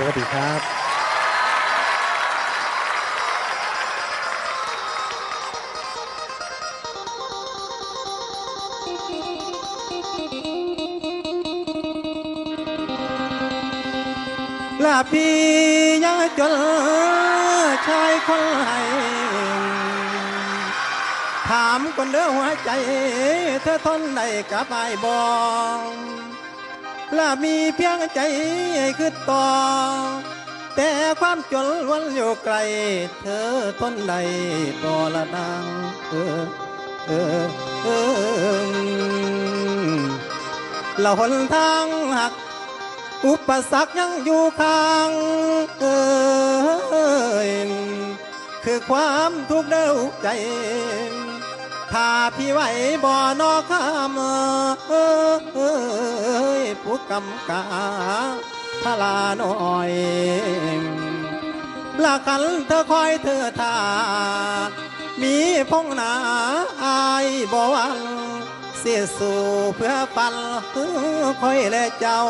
สวัสดีครับลาพี่ยังจนชายคนให้ถามคนเด้อหัวใจ เธอทนได้กับไอ้บอง ลามีเพียงใจให้คือต่อ แต่ความจนวันอยู่ไกล เธอทนได้ต่อละนางเออเออเออเราหนทางหัก อุปสรรคยังอยู่ข้างเอยคือความทุกข์เด้อใจ ถ้าพี่ไหวบ่อนอข้ามเอยผู้กำกาพลาน้อยละกันเธอคอยเธอท่ามีพงหนาอายบ่วันเสียสู่เพื่อปันคอยและเจ้า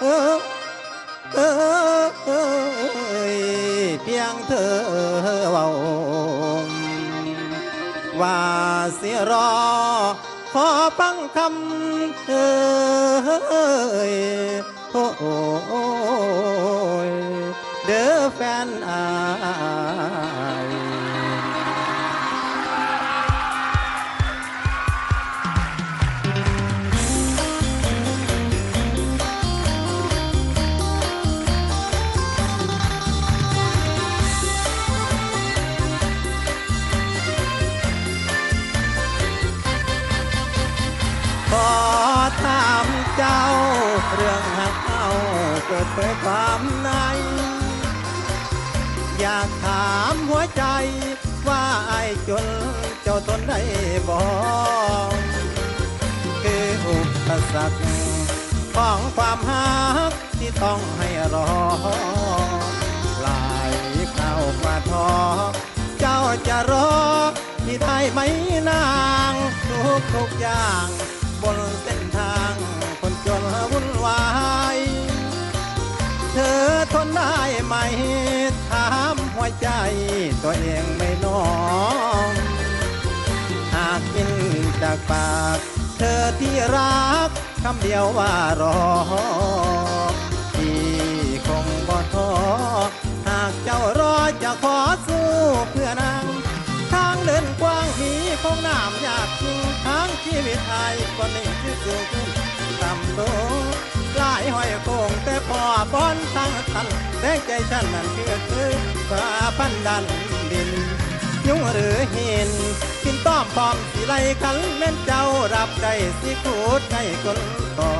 เออเออเอยเพียงเธอเว้าว่า เสียรอ ขอฟังคำเอยโอ้ยเด้อแฟนอาย เกิดเผยความใน อยากถามหัวใจว่าไอ้จนเจ้าทนได้บ่คืออุปสรรคของความหักที่ต้องให้รอหลายเข้ามาทอ เจ้าจะรอที่ได้ไหมนางทุกทุกอย่าง ทนได้ไหม ถามหัวใจตัวเองไม่น้อง หากกินจากปาก เธอที่รักคำเดียวว่ารอที่คงบ่ท้อหากเจ้ารอจะขอสู้เพื่อนางทางเดินกว้างมีคงน้ำยากจริงทางชีวิตไอ้คนนี้ที่สูงขึ้นต่ำลง ลายห้อยโคงแต่พอบอนทั้งทันแรงใจฉันนั้นคือคือฟ้าพันดันดิน ยุงหรือหินกินต้อมพร้อมสิไลขันแม่นเจ้ารับได้สิขูดไงคนต่อ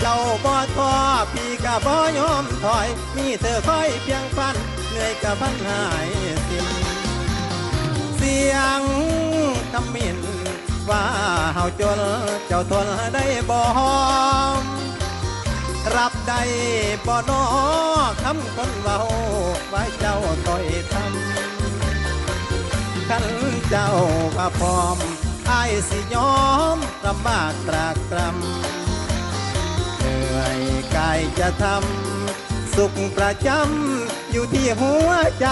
เจ้าบ่ท้อพี่ก็บ่ยอมถอย มีเธอคอยเพียงฟันเหนื่อยกับพันหายสิ้นเสียงคำมินว่าเฮาจนเจ้าทนได้บ่ รับได้บ่นอคำคนเว้าไว้เจ้าต่อยทำขันเจ้าว่าพร้อมอายสิยอมลำบากตรากตรำเหนื่อยกายจะทำสุขประจำอยู่ที่หัวใจ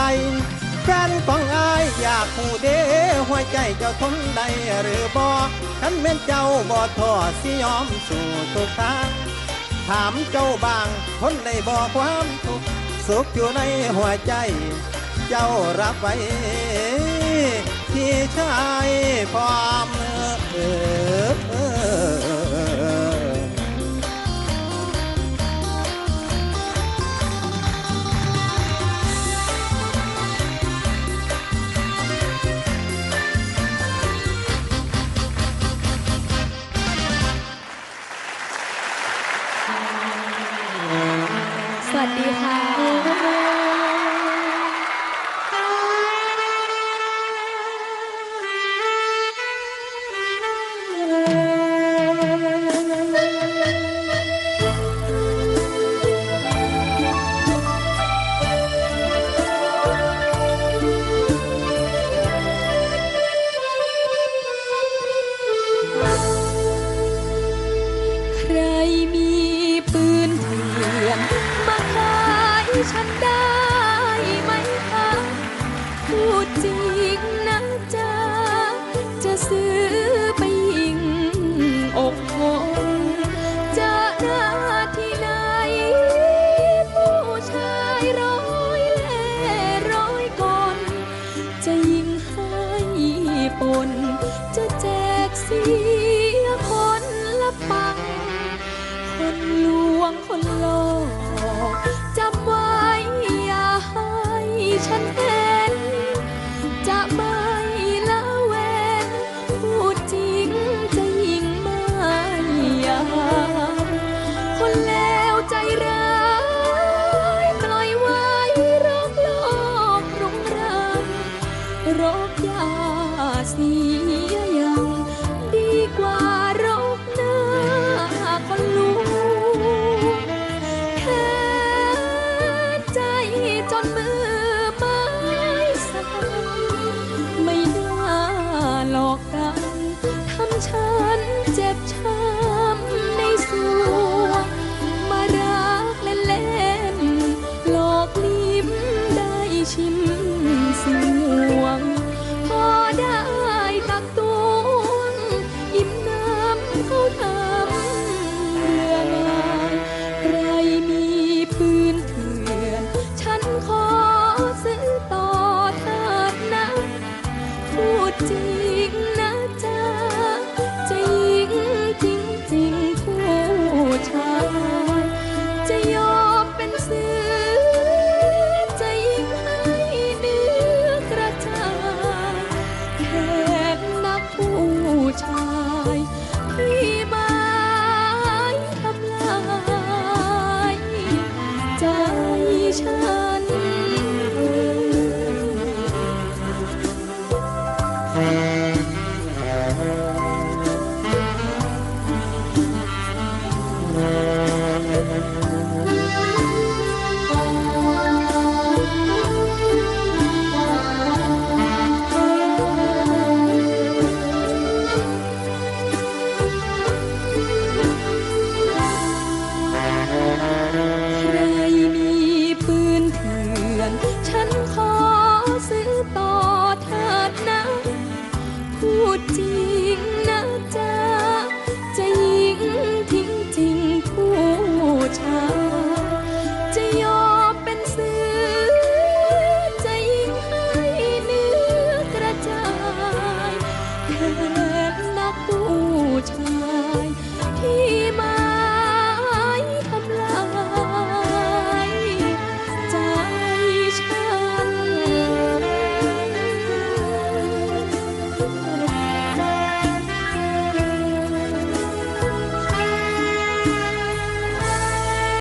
แฟนของอายอยากหูเดหัวใจเจ้าทนได้หรือบ่ฉันแม่นเจ้าบ่ท้อสิยอมสู่ทุกทาง ถามเจ้าบางทนได้บ่ความทุกข์สุขอยู่ในหัวใจ เจ้ารับไว้ ที่ชายพอ ที่ฉันได้